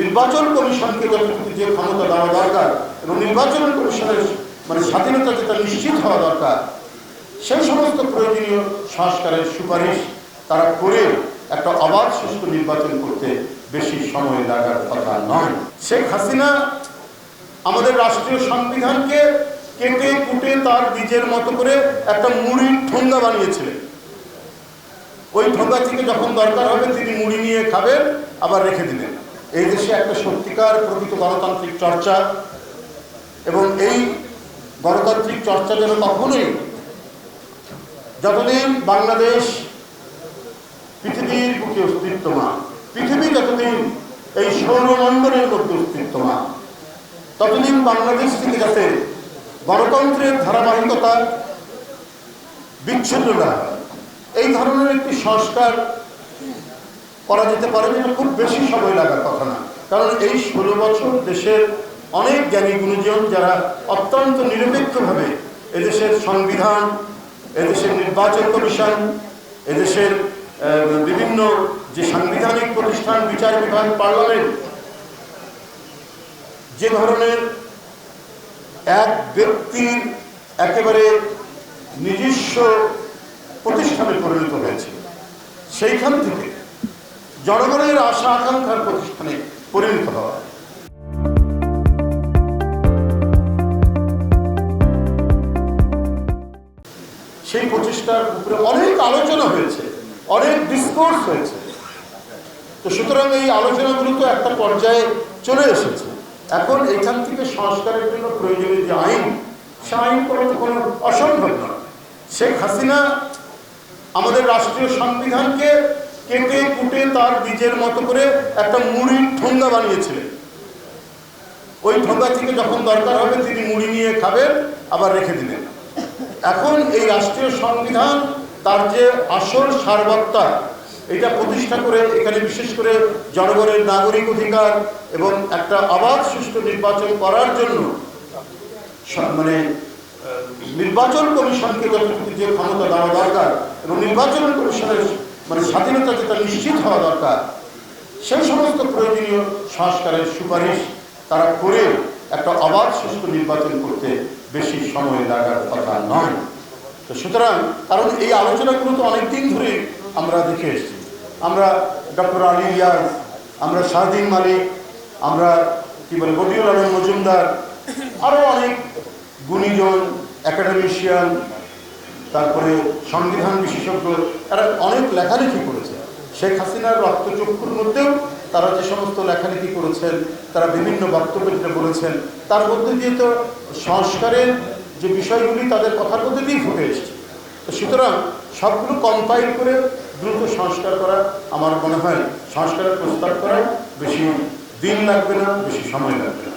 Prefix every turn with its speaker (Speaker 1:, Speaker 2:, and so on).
Speaker 1: নির্বাচন কমিশনকে যতটুকু যে ক্ষমতা দেওয়া দরকার এবং নির্বাচন কমিশনের মানে স্বাধীনতা যেটা নিশ্চিত হওয়া দরকার, সেই সমস্ত প্রয়োজনীয় সংস্কারের সুপারিশ তারা করে একটা অবাধ সুষ্ঠু নির্বাচন করতে বেশি সময় লাগার কথা নয়। শেখ হাসিনা আমাদের রাষ্ট্রীয় সংবিধানকে কেটে কুটে তার নিজের মতো করে একটা মুড়ির ঠোঙ্গা বানিয়েছিলেন। ওই ঠোঙ্গা থেকে যখন দরকার হবে তিনি মুড়ি নিয়ে খাবেন, আবার রেখে দিবেন এই দেশে একটা সত্যিকার প্রকৃত গণতান্ত্রিক চর্চা এবং এই গণতান্ত্রিক চর্চা যেন কখনোই যতদিন বাংলাদেশ পৃথিবীর বুকে অস্তিত্বমান পৃথিবী যতদিন এই সৌরমণ্ডলের মধ্যে অস্তিত্বমান ততদিন বাংলাদেশ থেকে যাতে গণতন্ত্রের ধারাবাহিকতা বিচ্ছিন্ন না এই ধরনের একটি সংস্কার করা যেতে পারে যেটা খুব বেশি সময় লাগার কথা না। কারণ এই ষোলো বছর দেশের অনেক জ্ঞানী গুণীজন যারা অত্যন্ত নিরপেক্ষভাবে এদেশের সংবিধান, এদেশের নির্বাচন কমিশন, এদেশের বিভিন্ন যে সাংবিধানিক প্রতিষ্ঠান, বিচার বিভাগ, পার্লামেন্ট, যে ধরনের এক ব্যক্তির একেবারে নিজস্ব প্রতিষ্ঠানে পরিণত হয়েছে, সেইখান থেকে জনগণের আশা আকাঙ্ক্ষার প্রতিষ্ঠানে পরিণত হওয়া। সেই প্রচেষ্টার উপরে অনেক আলোচনা হয়েছে, অনেক ডিসকোর্স হয়েছে। তো সুতরাং এই আলোচনাগুলো তো একটা পর্যায়ে চলে এসেছে। এখন এখান থেকে সংস্কারের জন্য প্রয়োজনীয় যে আইন, সে আইন করা তো কোনো অসম্ভব নয়। শেখ হাসিনা আমাদের রাষ্ট্রীয় সংবিধানকে কেটে কুটে তার নিজের মতো করে একটা মুড়ির ঠোঙ্গা বানিয়েছিলেন। ওই ঠোঙ্গা থেকে যখন দরকার হবে তিনি মুড়ি নিয়ে খাবেন, আবার রেখে দিবেন এখন এই রাষ্ট্রীয় সংবিধান তার যে আসল সারবত্তা, এটা প্রতিষ্ঠা করে এখানে বিশেষ করে জনগণের নাগরিক অধিকার এবং একটা অবাধ সুষ্ঠু নির্বাচন করার জন্য মানে নির্বাচন কমিশনকে যে ক্ষমতা দেওয়া দরকার এবং নির্বাচন কমিশনের মানে স্বাধীনতা যেটা নিশ্চিত হওয়া দরকার, সেই সমস্ত প্রয়োজনীয় সংস্কারের সুপারিশ তারা করে একটা অবাধ সুষ্ঠু নির্বাচন করতে বেশি সময় লাগার কথা নয়। তো সুতরাং, কারণ এই আলোচনাগুলো তো অনেকদিন ধরে আমরা দেখে এসেছি। আমরা ডক্টর আলী ইয়াজ আমরা শাহদিন মালিক, আমরা কি বলে, বদিউল আলম মজুমদার আরও অনেক গুণীজন একাডেমিশিয়ান তারপরে সংবিধান বিশেষজ্ঞ, এরা অনেক লেখালেখি করেছে। শেখ হাসিনার রক্তচক্ষুর মধ্যেও তারা যে সমস্ত লেখালেখি করেছেন, তারা বিভিন্ন বক্তব্য যেটা বলেছেন, তার মধ্যে দিয়ে তো সংস্কারের যে বিষয়গুলি তাদের কথার মধ্যে দিয়েই ফুটে এসছে। তো সুতরাং সবগুলো কম্পাইল করে দ্রুত সংস্কার করা আমার মনে হয়, সংস্কারের প্রস্তাব করা বেশি দিন লাগবে না, বেশি সময় লাগবে না।